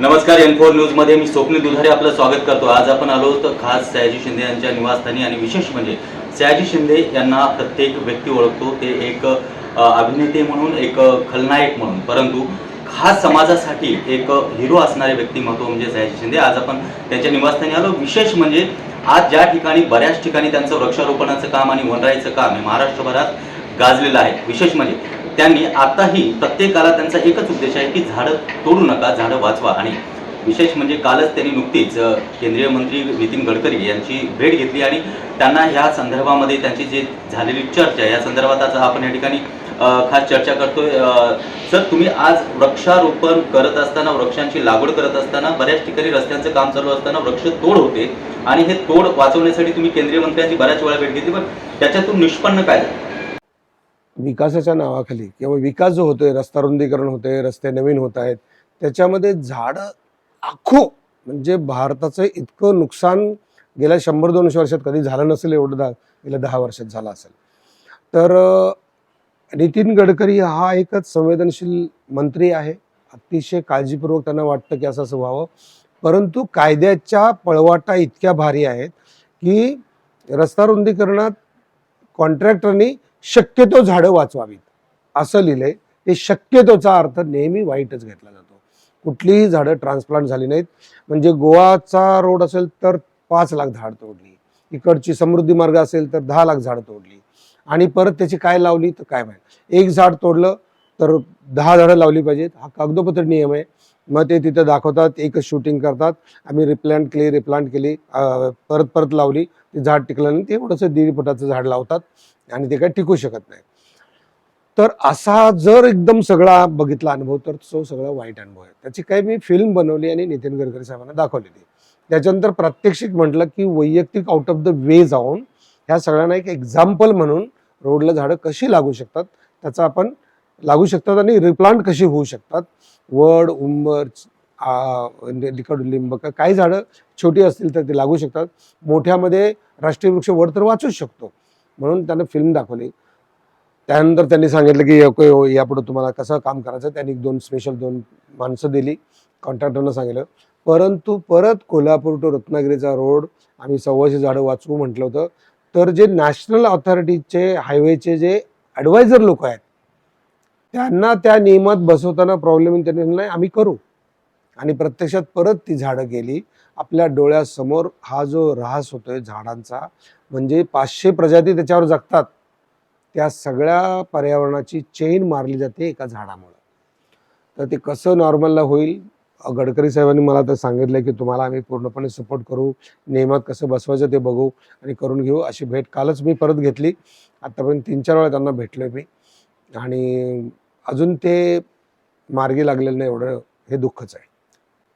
नमस्कार N four न्यूजमध्ये मी स्वप्नील दुधारे आपलं स्वागत करतो. आज आपण आलो होतो खास सयाजी शिंदे यांच्या निवासस्थानी आणि विशेष म्हणजे सयाजी शिंदे यांना प्रत्येक व्यक्ती ओळखतो. ते एक अभिनेते म्हणून एक खलनायक म्हणून. परंतु खास समाजासाठी एक हिरो असणारे व्यक्तिमत्व म्हणजे सयाजी शिंदे. आज आपण त्यांच्या निवासस्थानी आलो. विशेष म्हणजे आज ज्या ठिकाणी बऱ्याच ठिकाणी त्यांचं वृक्षारोपणाचं काम आणि वनराईचं काम हे महाराष्ट्रभरात गाजलेलं आहे. विशेष म्हणजे त्यांनी आताही प्रत्येकाला त्यांचा एकच उद्देश आहे की झाडं तोडू नका झाडं वाचवा. आणि विशेष म्हणजे कालच त्यांनी नुकतीच केंद्रीय मंत्री नितीन गडकरी यांची भेट घेतली आणि त्यांना ह्या संदर्भामध्ये त्यांची जे झालेली चर्चा या संदर्भात आज आपण या ठिकाणी खास चर्चा करतोय. सर तुम्ही आज वृक्षारोपण करत असताना वृक्षांची लागवड करत असताना बऱ्याच ठिकाणी रस्त्यांचं काम चालू असताना वृक्ष तोड होते आणि हे तोड वाचवण्यासाठी तुम्ही केंद्रीय मंत्र्यांची बऱ्याच वेळा भेट घेतली पण त्याच्यातून निष्पन्न काय झालं? विकासाच्या नावाखाली किंवा विकास जो होतोय रस्ता रुंदीकरण होतंय रस्ते नवीन होत आहेत त्याच्यामध्ये झाडं आखो म्हणजे भारताचं इतकं नुकसान गेल्या शंभर दोनशे वर्षात कधी झालं नसेल एवढं दहा गेल्या दहा वर्षात झालं असेल. तर नितीन गडकरी हा एकच संवेदनशील मंत्री आहे. अतिशय काळजीपूर्वक त्यांना वाटतं की असं असं व्हावं. परंतु कायद्याच्या पळवाटा इतक्या भारी आहेत की रस्ता रुंदीकरणात कॉन्ट्रॅक्टरनी शक्यतो झाडं वाचवावीत. असं लिहिलंय ते शक्यतोचा अर्थ नेहमी वाईटच घेतला जातो. कुठलीही झाडं ट्रान्सप्लांट झाली नाहीत. म्हणजे गोवाचा रोड असेल तर पाच लाख झाड तोडली. इकडची समृद्धी मार्ग असेल तर दहा लाख झाड तोडली. आणि परत त्याची काय लावली तर काय माहीत. एक झाड तोडलं तर दहा झाडं लावली पाहिजेत. हा कागदोपत्र नियम आहे. मग ते तिथं दाखवतात. एकच शूटिंग करतात. आम्ही रिप्लांट केली रिप्लांट केली. परत परत लावली. ते झाड टिकलं नाही. ते एवढंसं दीड फुटाचं झाड लावतात. आणि ते काय टिकू शकत नाही. तर असा जर एकदम सगळा बघितला अनुभव तर तो सगळा वाईट अनुभव आहे. त्याची काही मी फिल्म बनवली आणि नितीन गडकरी साहेबांना दाखवलेली. त्याच्यानंतर प्रात्यक्षिक म्हटलं की वैयक्तिक आउट ऑफ द वे जाऊन ह्या सगळ्यांना एक एक्झाम्पल म्हणून रोडला झाडं कशी लागू शकतात त्याचा आपण लागू शकतात आणि रिप्लांट कशी होऊ शकतात. वड उंबर आ, म्हणजे लिंब काही झाडं छोटी असतील तर ते लागू शकतात. मोठ्यामध्ये राष्ट्रीय वृक्ष वड तर वाचूच शकतो. म्हणून त्यांना फिल्म दाखवली. त्यानंतर त्यांनी सांगितलं की ओके हो, यापुढे तुम्हाला कसं काम करायचं? त्यांनी एक दोन स्पेशल दोन माणसं दिली कॉन्ट्रॅक्टरनं सांगितलं. परंतु परत कोल्हापूर टू रत्नागिरीचा रोड आम्ही सव्वाशे झाडं वाचवू म्हटलं होतं. तर जे नॅशनल ऑथॉरिटीचे हायवेचे जे ॲडवायझर लोक आहेत त्यांना त्या नियमात बसवताना प्रॉब्लेम त्यांनी नाही आम्ही करू. आणि प्रत्यक्षात परत ती झाडं गेली. आपल्या डोळ्यासमोर हा जो ऱ्हास होतोय झाडांचा म्हणजे पाचशे प्रजाती त्याच्यावर जगतात त्या सगळ्या पर्यावरणाची चेन मारली जाते एका झाडामुळं. तर ते कसं नॉर्मलला होईल? गडकरी साहेबांनी मला तर सांगितलं की तुम्हाला आम्ही पूर्णपणे सपोर्ट करू नियमात कसं बसवायचं ते बघू आणि करून घेऊ अशी भेट कालच मी परत घेतली. आत्तापर्यंत तीन चार वेळा त्यांना भेटलोय मी. आणि अजून ते मार्गी लागलेलं नाही एवढं हे दुःखच आहे.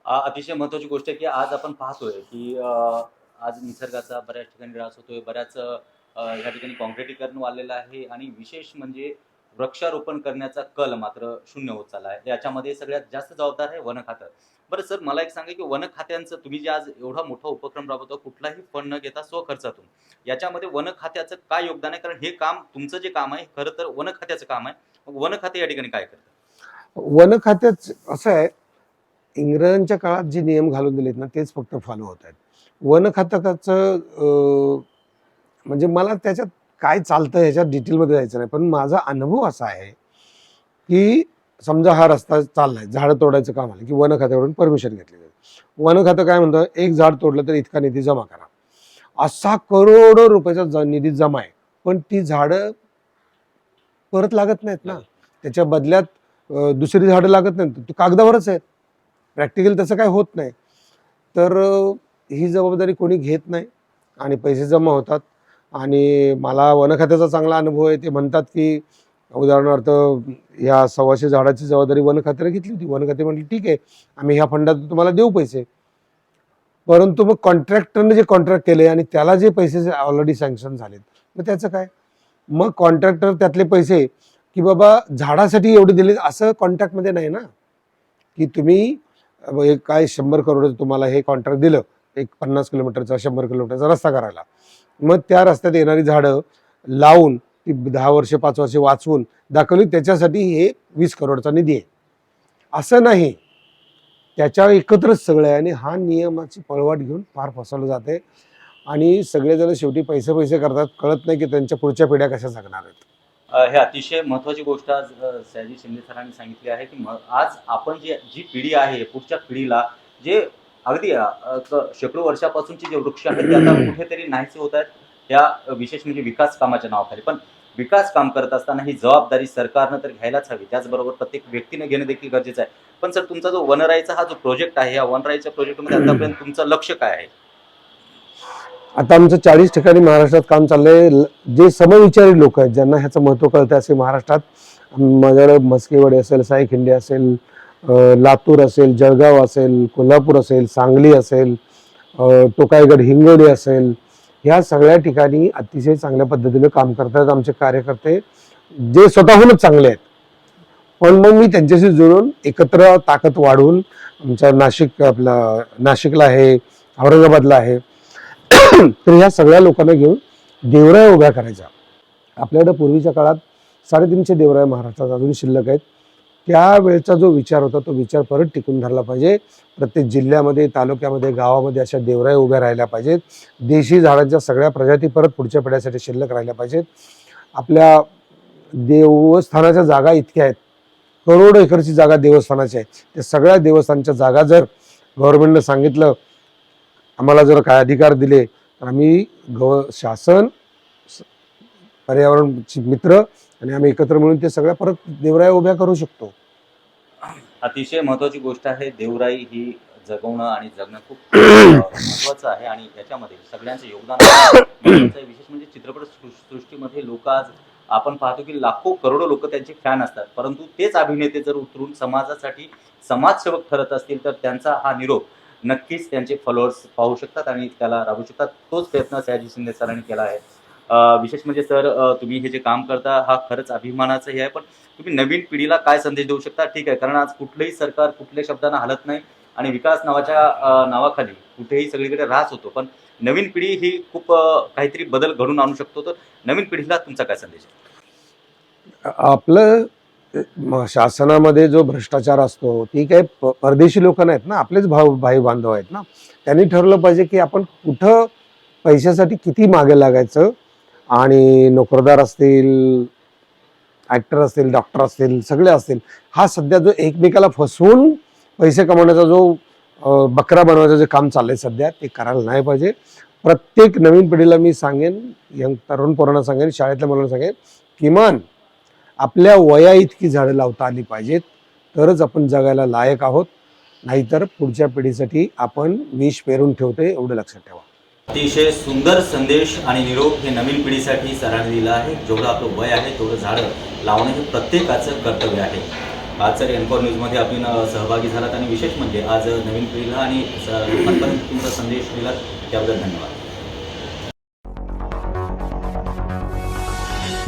अतिशय महत्वाची गोष्ट आहे की आज आपण पाहतोय की आज निसर्गाचा बऱ्याच ठिकाणी ऱ्हास होतोय बऱ्याच या ठिकाणी कॉन्क्रिटीकरण वाढलेलं आहे आणि विशेष म्हणजे वृक्षारोपण करण्याचा कल मात्र शून्य होत चालला आहे. याच्यामध्ये सगळ्यात जास्त जबाबदार आहे वन खातं. बरं सर मला एक सांगा की वन खात्यांचं तुम्ही जे आज एवढा मोठा उपक्रम राबवतो कुठलाही फंड न घेता स्वखर्चातून याच्यामध्ये वन खात्याचं काय योगदान आहे? कारण हे काम तुमचं जे काम आहे खरं तर वन खात्याचं काम आहे. मग वन खाते या ठिकाणी काय करतं वन खात्याच असं आहे इंग्रजांच्या काळात जे नियम घालून दिलेत ना तेच फक्त फॉलो होत आहेत. वन खात्याचं अं, म्हणजे मला त्याच्यात काय चालतं ह्याच्यात डिटेलमध्ये जायचं नाही पण माझा अनुभव असा आहे की समजा हा रस्ता चाललाय झाडं तोडायचं काम आलं की वन खात्याकडून परमिशन घेतली जाते वन खातं काय म्हणतं एक झाड तोडलं तर इतका निधी जमा करा. असा करोडो रुपयाचा निधी जमा आहे पण ती झाडं परत लागत नाहीत ना. त्याच्या बदल्यात दुसरी झाडं लागत नाहीत. ती कागदावरच आहेत प्रॅक्टिकल तसं काय होत नाही. तर ही जबाबदारी कोणी घेत नाही आणि पैसे जमा होतात. आणि मला वनखात्याचा चांगला अनुभव आहे. ते म्हणतात की उदाहरणार्थ या सव्वाशे झाडाची जबाबदारी वनखात्याने घेतली होती. वनखाते म्हटली ठीक आहे आम्ही ह्या फंडात तुम्हाला देऊ पैसे. परंतु मग कॉन्ट्रॅक्टरने जे कॉन्ट्रॅक्ट केले आणि त्याला जे पैसे ऑलरेडी सँक्शन झालेत मग त्याचं काय? मग कॉन्ट्रॅक्टर त्यातले पैसे की बाबा झाडासाठी एवढे दिले असं कॉन्ट्रॅक्टमध्ये नाही ना? की तुम्ही एक काय शंभर करोड तुम्हाला हे कॉन्ट्रॅक्ट दिलं एक पन्नास किलोमीटरचा शंभर किलोमीटरचा रस्ता करायला. मग त्या रस्त्यात येणारी झाडं लावून ती दहा वर्ष पाच वर्ष वाचवून दाखवली त्याच्यासाठी हे वीस करोडचा निधी आहे. असं नाही. त्याच्या एकत्रच सगळं आहे आणि हा नियमाची पळवाट घेऊन फार फसवलं जाते आणि सगळेजण शेवटी पैसे पैसे करतात. कळत नाही की त्यांच्या पुढच्या पिढ्या कशा जगणार आहेत. हे अतिशय महत्वाची गोष्ट आज सयाजी शिंदे सरांनी सांगितली आहे की आज आपण जे जी पिढी आहे पुढच्या पिढीला जे अगदी शेकडो वर्षापासूनचे जे वृक्ष आहेत ते आता कुठेतरी नाहीसे होत आहेत या विशेष म्हणजे विकास कामाच्या नावाखाली. पण विकास काम करत असताना ही जबाबदारी सरकारनं तर घ्यायलाच हवी त्याचबरोबर प्रत्येक व्यक्तीने घेणं देखील गरजेचं आहे. पण सर तुमचा जो वनराईचा हा जो प्रोजेक्ट आहे या वनराईच्या प्रोजेक्टमध्ये आतापर्यंत तुमचं लक्ष काय आहे? आता आमचं चाळीस ठिकाणी महाराष्ट्रात काम चाललंय. ल- जे समविचारी लोक आहेत ज्यांना ह्याचं महत्त्व कळतं असे महाराष्ट्रात माझ्याकडे मस्केवाडी असेल साईखिंडी असेल लातूर असेल जळगाव असेल कोल्हापूर असेल सांगली असेल टोकायगड हिंगोली असेल ह्या सगळ्या ठिकाणी अतिशय चांगल्या पद्धतीने काम करतात आमचे कार्यकर्ते. जे स्वतःहूनच चांगले आहेत. पण मग मी त्यांच्याशी जुळून एकत्र ताकद वाढवून आमच्या नाशिक आपला नाशिकला आहे औरंगाबादला आहे तर ह्या सगळ्या लोकांना घेऊन देवराया उभ्या करायच्या. आपल्याकडे पूर्वीच्या काळात साडेतीनशे देवराया महाराष्ट्रात अजून शिल्लक आहेत. त्यावेळचा जो विचार होता तो विचार परत टिकून धरला पाहिजे. प्रत्येक जिल्ह्यामध्ये तालुक्यामध्ये गावामध्ये अशा देवराया उभ्या राहिल्या पाहिजेत. देशी झाडांच्या सगळ्या प्रजाती परत पुढच्या पिढ्यासाठी शिल्लक राहिल्या पाहिजेत. आपल्या देवस्थानाच्या जागा इतक्या आहेत. करोडो एकरची जागा देवस्थानाची आहे. त्या सगळ्या देवस्थानच्या जागा जर गव्हर्नमेंटनं सांगितलं आम्हाला जर काय अधिकार दिले तर आम्ही गव शासन स- पर्यावरणची मित्र आणि आम्ही एकत्र मिळून ते सगळ्या परत देवराया उभ्या करू शकतो. अतिशय महत्वाची गोष्ट आहे देवराई ही जगवणं आणि जगणं खूप महत्वाचं आहे आणि त्याच्यामध्ये सगळ्यांचं योगदान विशेष म्हणजे चित्रपट सृष्टीमध्ये लोक आज आपण पाहतो की लाखो करोडो लोक त्यांचे फॅन असतात. परंतु तेच अभिनेते जर उतरून समाजासाठी समाजसेवक ठरत असतील तर त्यांचा हा निरोप. नक्कीच त्यांचे फॉलोअर्स पाहू शकतात आणि त्याला राबू शकतात. तोच प्रयत्न सयाजी शिंदे सरांनी केला आहे. विशेष म्हणजे सर तुम्ही हे जे काम करता हा खरंच अभिमानाचं हे आहे पण तुम्ही नवीन पिढीला काय संदेश देऊ शकता? ठीक आहे कारण आज कुठलंही सरकार कुठल्याही शब्दांना हलत नाही आणि विकास नावाच्या नावाखाली कुठेही सगळीकडे ऱ्हास होतो. पण नवीन पिढी ही खूप काहीतरी बदल घडून आणू शकतो. तर नवीन पिढीला तुमचा काय संदेश आहे? आपलं शासनामध्ये जो भ्रष्टाचार असतो ती काही परदेशी लोक नाहीत ना आपलेच भाऊ भाई बांधव आहेत ना. त्यांनी ठरवलं पाहिजे की आपण कुठं पैशासाठी किती मागे लागायचं आणि नोकरदार असतील ॲक्टर असतील डॉक्टर असतील सगळे असतील हा सध्या जो एकमेकाला फसवून पैसे कमवण्याचा जो बकरा बनवायचं जे काम चाललंय सध्या ते करायला नाही पाहिजे. प्रत्येक नवीन पिढीला मी सांगेन यंग तरुण पोरांना सांगेन शाळेतल्या मुलांना सांगेन किमान आपल्या वया इतकी झाडं लावता आली पाहिजेत तरच आपण जगायला लायक आहोत. नाहीतर पुढच्या पिढीसाठी आपण विष पेरून ठेवतोय एवढं लक्षात ठेवा. अतिशय सुंदर संदेश आणि निरोप हे नवीन पिढीसाठी सरांनी दिला आहे. जेवढं आपलं वय आहे तेवढं झाडं लावणं हे प्रत्येकाचं कर्तव्य आहे. आज सर एनकॉर न्यूजमध्ये आपण सहभागी झालात आणि विशेष म्हणजे आज नवीन पिढीला आणि तुमचा संदेश दिलात. त्याबद्दल धन्यवाद.